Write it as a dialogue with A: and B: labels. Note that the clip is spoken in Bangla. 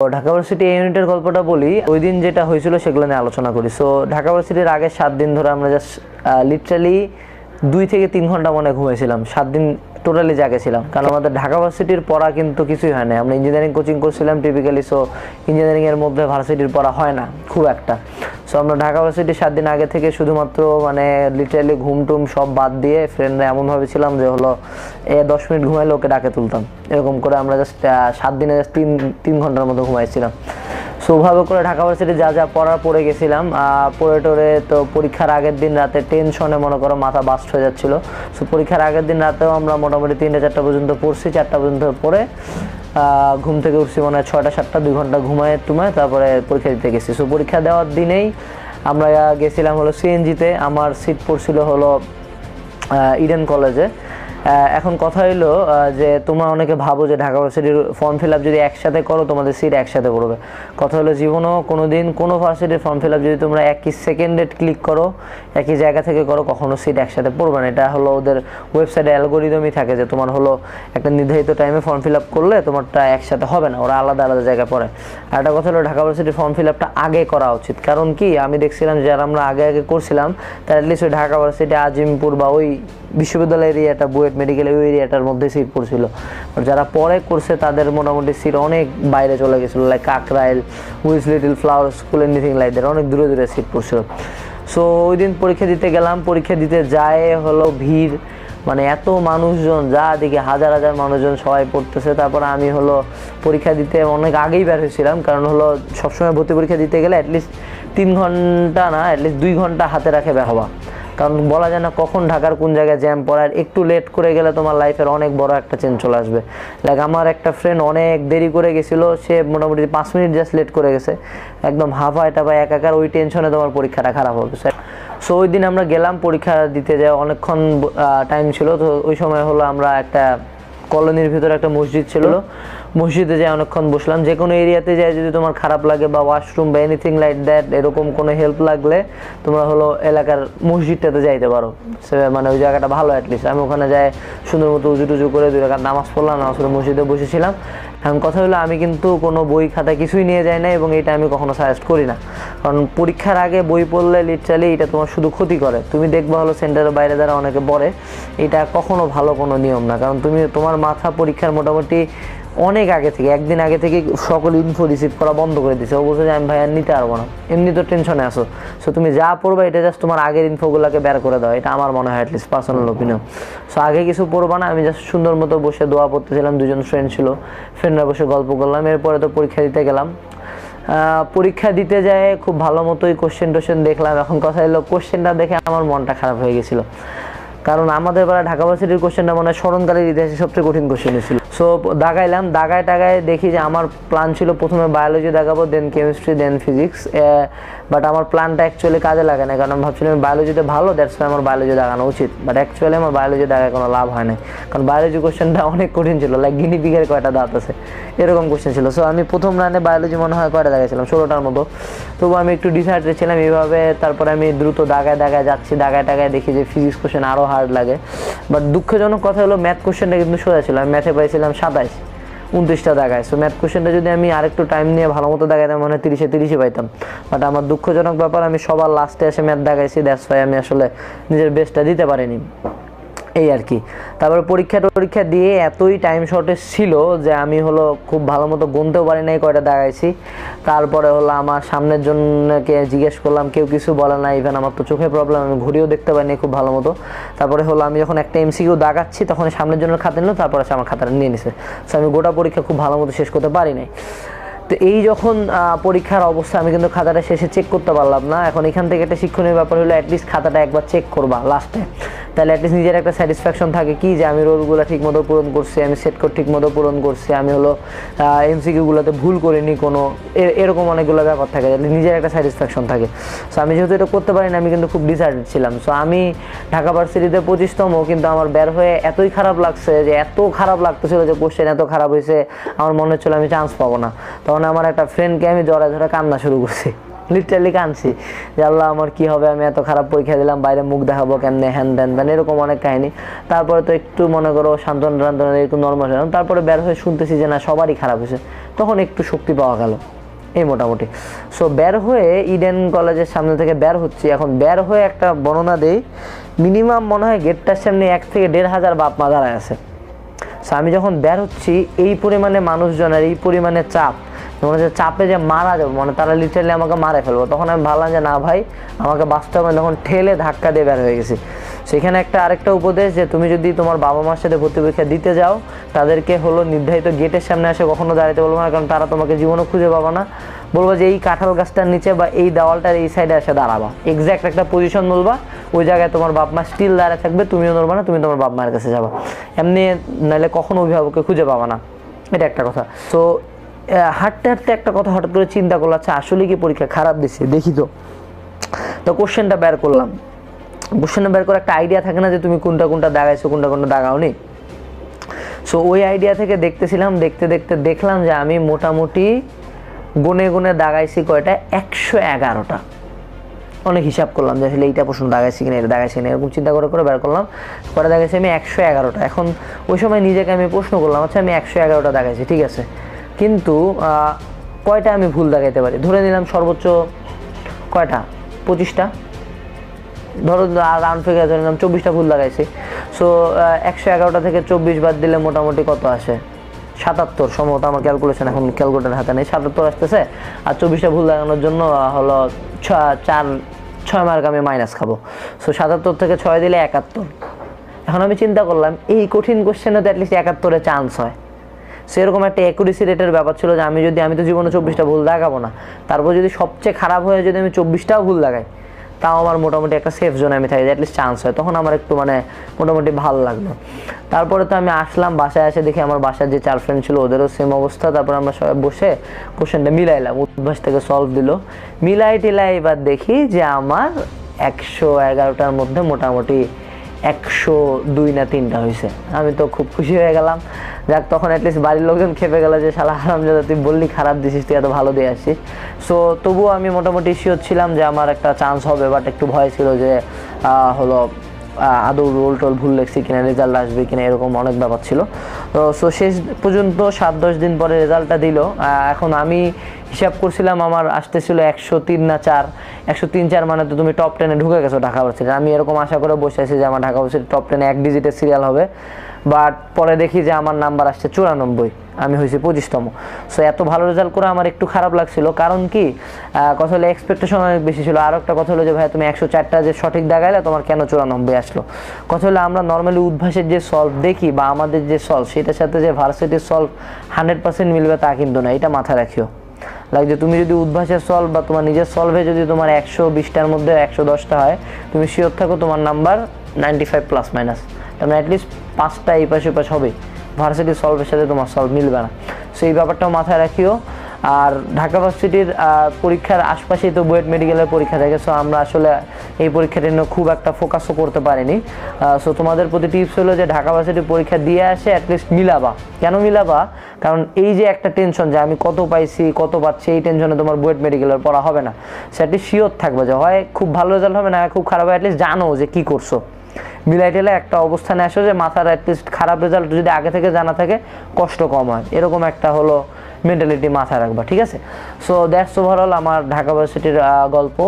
A: ঢাকা ভার্সিটি ইউনিটের গল্পটা বলি। ওই দিন যেটা হয়েছিল সেগুলো নিয়ে আলোচনা করি। সো ঢাকা ভার্সিটির আগে সাত দিন ধরে আমরা জাস্ট লিটারালি দুই থেকে তিন ঘণ্টা মনে ঘুমিয়েছিলাম সাত দিন টোটালি জাগে ছিলাম। কারণ আমাদের ঢাকা ভার্সিটির পড়া কিন্তু কিছুই হয় না। আমরা ইঞ্জিনিয়ারিং কোচিং করছিলাম টিপিক্যালি সো ইঞ্জিনিয়ারিংয়ের মধ্যে ভার্সিটির পড়া হয় না, খুব একটা। সো আমরা ঢাকা ভার্সিটির সাত দিন আগে থেকে শুধুমাত্র মানে লিটারালি ঘুম টুম সব বাদ দিয়ে ফ্রেন্ডরা এমনভাবে ছিলাম যে হলো, এ দশ মিনিট ঘুমাইলে ওকে ডাকে তুলতাম। এরকম করে আমরা জাস্ট সাত দিনে জাস্ট তিন তিন ঘণ্টার মতো ঘুমাইছিলাম। সো ওভাবে করে ঢাকা ভার্সিটি যা যা পড়ার পড়ে গেছিলাম পড়ে টড়ে তো পরীক্ষার আগের দিন রাতে টেনশনে মনে করো মাথা বাস্ট হয়ে যাচ্ছিল। সো পরীক্ষার আগের দিন রাতেও আমরা মোটামুটি তিনটে চারটা পর্যন্ত পড়ছি, চারটা পর্যন্ত পড়ে ঘুম থেকে উঠছি মনে হয় ছয়টা, সাতটা, দুই ঘণ্টা ঘুমায় টুমায় তারপরে পরীক্ষা দিতে গেছি। সো পরীক্ষা দেওয়ার দিনেই আমরা গেছিলাম হলো সিএনজিতে আমার সিট পড়ছিল হলো ইডেন কলেজে এখন কথা হইল যে তোমরা অনেকে ভাবো যে ঢাকা ভার্সিটির ফর্ম ফিল আপ যদি একসাথে করো, তোমাদের সিট একসাথে পড়বে। কথা হলো জীবনও কোনো দিন কোনো ভার্সিটির ফর্ম ফিল আপ যদি তোমরা একই সেকেন্ডে ক্লিক করো, একই জায়গা থেকে করো, কখনো সিট একসাথে পড়বে না। এটা হলো ওদের ওয়েবসাইটে অ্যালগোরিদমই থাকে যে তোমার হলো একটা নির্ধারিত টাইমে ফর্ম ফিল আপ করলে তোমারটা একসাথে হবে না, ওরা আলাদা আলাদা জায়গায় পড়ে। আর একটা কথা হলো ঢাকা ভার্সিটির ফর্ম ফিল আগে করা উচিত। কারণ কি? আমি দেখছিলাম যারা আমরা আগে আগে করছিলাম, তার অ্যাটলিস্ট ওই ঢাকা ভার্সিটি, আজিমপুর বা ওই বিশ্ববিদ্যালয় এরিয়াটা, বুয়েট মেডিকেল, ওই এরিয়াটার মধ্যে সিট পড়ছিল। যারা পরে করছে, তাদের মোটামুটি সিট অনেক বাইরে চলে গেছিল like Kakrail, Wills little flower school anything like অনেক দূরে দূরে সিট পড়ছিল। সো ওই দিন পরীক্ষা দিতে গেলাম, পরীক্ষা দিতে যায় হলো ভিড় মানে এত মানুষজন, যা দেখি হাজার হাজার মানুষজন সবাই পড়তেছে। তারপরে আমি হলো পরীক্ষা দিতে অনেক আগেই বের হয়েছিলাম, কারণ হলো সবসময় ভর্তি পরীক্ষা দিতে গেলে অ্যাটলিস্ট তিন ঘণ্টা না অ্যাটলিস্ট দুই ঘণ্টা হাতে রাখে বের হওয়া কারণ বলা যায় না কখন ঢাকার কোন জায়গায় জ্যাম পড়ার একটু লেট করে গেলে তোমার লাইফের অনেক বড় একটা চেঞ্জ চলে আসবে। লাইক আমার একটা ফ্রেন্ড অনেক দেরি করে গেছিল, সে মোটামুটি পাঁচ মিনিট জাস্ট লেট করে গেছে। একদম হাফা এটা বা একাকার ওই টেনশনে তোমার পরীক্ষাটা খারাপ হবে। সো ওই দিন আমরা গেলাম, পরীক্ষা দিতে যাই অনেকক্ষণ টাইম ছিল। তো ওই সময় হলো আমরা একটা কলোনির ভিতরে একটা মসজিদ ছিল। মসজিদে যাই অনেকক্ষণ বসলাম। যে কোনো এরিয়াতে যাই যদি তোমার খারাপ লাগে বা ওয়াশরুম বা এনিথিং লাইক দ্যাট এরকম কোনো হেল্প লাগলে তোমরা হলো এলাকার মসজিদটাতে যাইতে পারো। সে মানে ওই জায়গাটা ভালো অ্যাটলিস্ট আমি ওখানে যাই সুন্দর মতো উজু টুজু করে দুই রাখার নামাজ পড়লাম নামাজ পড়ে মসজিদে বসেছিলাম। এখন কথা হলো আমি কিন্তু কোনো বই খাতা কিছুই নিয়ে যাই না এবং এটা আমি কখনো সাজেস্ট করি না। কারণ পরীক্ষার আগে বই পড়লে লিটারালি এটা তোমার শুধু ক্ষতি করে। তুমি দেখবা হলো সেন্টারের বাইরে দ্বারা অনেকে পড়ে, এটা কখনো ভালো কোনো নিয়ম না। কারণ তুমি তোমার মাথা পরীক্ষার মোটামুটি অনেক আগে থেকে, একদিন আগে থেকে সকল ইনফো রিসিভ করা বন্ধ করে দিছে। ও বলছে যে, আমি ভাই আর নিতে পারব না। এমনি তো টেনশনে আসো সো তুমি যা পড়বে, এটা জাস্ট তোমার আগের ইনফোগুলোকে বের করে দাও। এটা আমার মনে হয় অ্যাটলিস্ট পার্সোনাল ওপিনিয়ন সো আগে কিছু পড়বা না, আমি জাস্ট সুন্দর মতো বসে দোয়া পড়তেছিলাম, দুজন ফ্রেন্ড ছিল। ফ্রেন্ডরা বসে গল্প করলাম, এরপরে তো পরীক্ষা দিতে গেলাম। পরীক্ষা দিতে যায়, খুব ভালো মতোই কোশ্চেন টোশ্চেন দেখলাম। এখন কথা এলো কোশ্চেনটা দেখে আমার মনটা খারাপ হয়ে গেছিল। কারণ আমাদের বেলা ঢাকা ভার্সিটির কোশ্চেনটা মনে হয় স্মরণকালের ইতিহাসে সবচেয়ে কঠিন কোশ্চেন ছিল। সো দাগাইলাম, দাগায় টাগায় দেখি যে আমার প্ল্যান ছিল প্রথমে বায়োলজি দেখাবো then chemistry then physics but আমার প্ল্যানটা অ্যাকচুয়ালি কাজে লাগে না কারণ ভাবছিলাম বায়োলজিতে ভালো দ্যাটস ওয়াই আমার বায়োলজি দেখানো উচিত বাট অ্যাকচুয়ালি আমার বায়োলজি দেখায় কোনো লাভ হয় না কারণ বায়োলজি কোশ্চেনটা অনেক কঠিন ছিল লাইক গিনি বিঘের কয়টা দাঁত আছে, এরকম কোশ্চেন ছিল সো আমি প্রথম রানে বায়োলজি মনে হয় কয়টা দেখাইছিলাম ষোলোটার মতো, তবু আমি একটু ডিসাইডেড ছিলাম এইভাবে, তারপরে আমি দ্রুত দাগায় দাগায় যাচ্ছি, দাগায় টাগায় দেখি যে ফিজিক্স কোশ্চেন আরও হার্ড লাগে বাট দুঃখজনক কথা হলো ম্যাথ কোশ্চেনটা কিন্তু সোজা ছিল, আমি ম্যাথে পাইছিলাম সাতাইশ, উনত্রিশটা দাগায় সো ম্যাথ কোশ্চেনটা যদি আমি আরেকটু টাইম নিয়ে ভালো মতো দাগাইতাম মনে হয় তিরিশে তিরিশে পাইতাম। বাট আমার দুঃখজনক ব্যাপার, আমি সবার লাস্টে এসে ম্যাথ দেখাইছি দ্যাটস ওয়াই আমি আসলে নিজের বেস্টটা দিতে পারিনি। এই আর কি। তারপর পরীক্ষা টরীক্ষা দিয়ে এতই টাইম শর্টেজ ছিল যে আমি হলো খুব ভালো মতো গুনতেও পারি নাই কয়টা দাগাইছি। তারপরে হলো আমার সামনের জনকে জিজ্ঞেস করলাম, কেউ কিছু বলে না ইভেন আমার তো চোখে প্রবলেম আমি ঘুরেও দেখতে পারিনি খুব ভালো মতো। তারপরে হলো আমি যখন একটা এমসিকিউ দাগাচ্ছি, তখন সামনের জনের খাতা নিল, তারপরে আমার খাতাটা নিয়ে নিছে। সো আমি গোটা পরীক্ষা খুব ভালো মতো শেষ করতে পারি নাই। তো এই যখন পরীক্ষার অবস্থা, আমি কিন্তু খাতাটা শেষে চেক করতে পারলাম না। এখন এখান থেকে একটা শিক্ষণীয় ব্যাপার হলো অ্যাটলিস্ট খাতাটা একবার চেক করবা লাস্টে তাহলে অ্যাটলিস্ট নিজের একটা স্যাটিসফ্যাকশন থাকে কি যে আমি রোলগুলো ঠিক মতো পূরণ করছি, আমি সেট কোড ঠিক মতো পূরণ করছি, আমি হলো এমসিকিউগুলোতে ভুল করিনি কোনো এরকম অনেকগুলো ব্যাপার থাকে, যাতে নিজের একটা স্যাটিসফ্যাকশন থাকে। সো আমি যেহেতু এটা করতে পারি না, আমি কিন্তু খুব ডিসাইডেড ছিলাম। সো আমি ঢাকা ভার্সিটিতে পঁচিশতম, কিন্তু আমার বের হয়ে এতই খারাপ লাগছে যে, এত খারাপ লাগতেছিল যে কোশ্চেন এত খারাপ হয়েছে, আমার মনে হচ্ছিল আমি চান্স পাবো না। তখন আমার একটা ফ্রেন্ডকে আমি জড়ায় ধরে কান্না শুরু করছি। লিটারালি কাঁদছি। যে আল্লাহ, আমার কি হবে? আমি এত খারাপ পরীক্ষা দিলাম, বাইরে মুখ দেখাবো কেমনে? হ্যান ত্যান ত্যান, এরকম অনেক কাহিনী। তারপরে তো একটু মনে করো, সান্ত্বনা টান্তনা একটু নর্মাল হলাম। তারপরে বের হয়ে শুনতেছি যে না, সবারই খারাপ হয়েছে। তখন একটু শক্তি পাওয়া গেল। এই মোটামুটি। সো বের হয়ে ইডেন কলেজের সামনে থেকে বের হচ্ছি। এখন বের হয়ে একটা বর্ণনা দেই। মিনিমাম মনে হয় গেটটার সামনে এক থেকে দেড় হাজার বাপ মা দাঁড়ায় আছে। সো আমি যখন বের হচ্ছি, এই পরিমাণে মানুষজনের, এই পরিমাণে চাপ মনে হচ্ছে চাপে যে মারা যাব মানে তারা লিটারলি আমাকে মারে ফেলব। তখন আমি ভাবলাম যে, না ভাই, আমাকে বাস্তবে তখন ঠেলে ধাক্কা দিয়ে বের হয়ে গেছি। সেখানে একটা আরেকটা উপদেশ যে, তুমি যদি তোমার বাবা মার সাথে ভর্তি পরীক্ষা দিতে যাও, তাদেরকে হলো নির্ধারিত গেটের সামনে আসে কখনো দাঁড়াতে বলব না, কারণ তারা তোমাকে জীবনও খুঁজে পাবো না। বলব যে, এই কাঁঠাল গাছটার নিচে বা এই দেওয়ালটার এই সাইডে এসে দাঁড়াবা। এক্স্যাক্ট একটা পজিশন বলবা। ওই জায়গায় তোমার বাপ মা স্টিল দাঁড়িয়ে থাকবে, তুমিও নড়বা না, তুমি তোমার বাপ মায়ের কাছে যাবা। এমনি নাহলে কখনো অভিভাবককে খুঁজে পাবা না। এটা একটা কথা। তো হাঁটতে হাঁটতে একটা কথা হঠাৎ করে চিন্তা করল আচ্ছা আসলে কি পরীক্ষা খারাপ দিছে? দেখি তো। তো কোশ্চেনটা বের করলাম। কোশ্চেনটা বের করে একটা আইডিয়া থাকে না যে তুমি কোনটা কোনটা দাগাইছো, কোনটা কোনটা দাগাওনি? সো ওই আইডিয়া থেকে দেখতেছিলাম, দেখতে দেখতে দেখলাম যে আমি মোটামুটি গুনে গুনে দাগাইছি কয়টা? একশো এগারোটা। অনেক হিসাব করলাম যে আসলে এইটা প্রশ্ন দাগাইছি কিনা, এটা দাগাইছি কিনা, এরকম চিন্তা করে করে বের করলাম। পরে দাগাইছি আমি একশো এগারোটা। এখন ওই সময় নিজেকে আমি প্রশ্ন করলাম আচ্ছা আমি একশো এগারোটা দাগাইছি, ঠিক আছে? কিন্তু কয়টা আমি ভুল দাগাইতে পারি? ধরে নিলাম সর্বোচ্চ কয়টা? পঁচিশটা। ধরো রাউন্ড ফিগার ধরে নিলাম চব্বিশটা ভুল লাগাইছি সো একশো এগারোটা থেকে চব্বিশ বাদ দিলে মোটামুটি কত আসে? সাতাত্তর। সম্ভবত আমার ক্যালকুলেশন এখন ক্যালকুলেটার হাতে নেই। সাতাত্তর আসতেছে, আর চব্বিশটা ভুল লাগানোর জন্য হলো ছ- চার, ছয় মার্ক আমি মাইনাস খাব। সো সাতাত্তর থেকে ছয় দিলে একাত্তর। এখন আমি চিন্তা করলাম, এই কঠিন কোশ্চেনে তো অ্যাটলিস্ট একাত্তরে চান্স হয়। সেরকম একটা অ্যাকুরেসি রেটের ব্যাপার ছিল যে আমি যদি আমি তো জীবনে চব্বিশটা ভুল দেখাবো না। তারপর যদি সবচেয়ে খারাপ হয়ে যদি আমি চব্বিশটাও ভুল দেখাই, তাও আমার মোটামুটি একটা সেফ জোনে আমি থাকি অ্যাটলিস্ট চান্স হয়। তখন আমার একটু মানে মোটামুটি ভালো লাগল। তারপরে তো আমি আসলাম বাসায় এসে দেখি আমার বাসার যে চার ফ্রেন্ড ছিল, ওদেরও সেম অবস্থা। তারপর আমরা সবাই বসে কোশ্চেনটা মিলাইলাম, উদ্ভাস থেকে সলভ দিল। মিলাই টিলাই এবার দেখি যে আমার একশো এগারোটার মধ্যে মোটামুটি একশো দুই না তিনটা হয়েছে। আমি তো খুব খুশি হয়ে গেলাম। যাক, তখন অ্যাটলিস্ট বাড়ির লোকজন খেপে গেল যে, শালা হারাম যাদা তুই বললি খারাপ দিছিস, তুই এত ভালো দিয়ে আসিস সো তবুও আমি মোটামুটি শিওর ছিলাম যে, আমার একটা চান্স হবে বাট একটু ভয় ছিল যে হলো আদৌ রোল টোল ভুল লেখছি কিনা রেজাল্ট আসবে কিনা, এরকম অনেক ব্যাপার ছিল। তো সো শেষ পর্যন্ত সাত, দশ দিন পরে রেজাল্টটা দিল। এখন আমি হিসাব করছিলাম আমার আসতেছিল একশো তিন না চার। একশো তিন চার মানে তো তুমি টপ টেনে ঢুকে গেছো ঢাকা ভার্সিটি আমি এরকম আশা করে বসে আছি যে আমার ঢাকা ভার্সিটি টপ টেনে এক ডিজিটের সিরিয়াল হবে। বাট পরে দেখি যে আমার নাম্বার আসছে চুরানব্বই, আমি হয়েছি পঁচিশতম। সো এত ভালো রেজাল্ট করে আমার একটু খারাপ লাগছিল। কারণ কি? কথা হলো এক্সপেকটেশন অনেক বেশি ছিল। আর একটা কথা হলো যে, ভাই, তুমি একশো চারটা যে সঠিক দেখাইলে তোমার কেন চুরানব্বই আসলো? কথা হলো আমরা নর্মালি উদ্ভাসের যে সলভ দেখি বা আমাদের যে সলভ সেটার সাথে যে ভার্সিটির সলভ হান্ড্রেড পার্সেন্ট মিলবে তা কিন্তু না। এটা মাথায় রাখিও। লাইক যে তুমি যদি উদ্ভাসের সলভ বা তোমার নিজের সলভে যদি তোমার একশো বিশটার মধ্যে একশো দশটা হয়, তুমি শিওর থাকো তোমার number ninety five plus minus তার মানে অ্যাটলিস্ট পাঁচটা এই পাশে পাশ হবে। ভার্সিটি সলভের সাথে তোমার সলভ মিলবে না। সো এই ব্যাপারটাও মাথায় রাখিও। আর ঢাকা ভার্সিটির পরীক্ষার আশপাশেই তো বুয়েট মেডিকেলের পরীক্ষা থাকে। সো আমরা আসলে এই পরীক্ষাটা নিয়ে খুব একটা ফোকাসও করতে পারিনি। সো তোমাদের প্রতি টিপস হলো যে ঢাকা ভার্সিটির পরীক্ষা দিয়ে আসে অ্যাটলিস্ট মিলাবা। কেন মিলাবা? কারণ এই যে একটা টেনশন যে আমি কত পাইছি, কত পাচ্ছি, এই টেনশনে তোমার বুয়েট মেডিকেলের পড়া হবে না। সেটি শিওর থাকবে যে হয় খুব ভালো রেজাল্ট হবে, না খুব খারাপ হবে অ্যাটলিস্ট জানো যে কি করছ। মিলাই টেলে একটা অবস্থানে আসো যে মাথার অ্যাটলিস্ট খারাপ রেজাল্ট যদি আগে থেকে জানা থাকে, কষ্ট কম হয়। এরকম একটা হলো মেন্টালিটি মাথায় রাখবা, ঠিক আছে? সো দ্যাটস ওভারঅল আমার ঢাকা ভার্সিটির গল্প।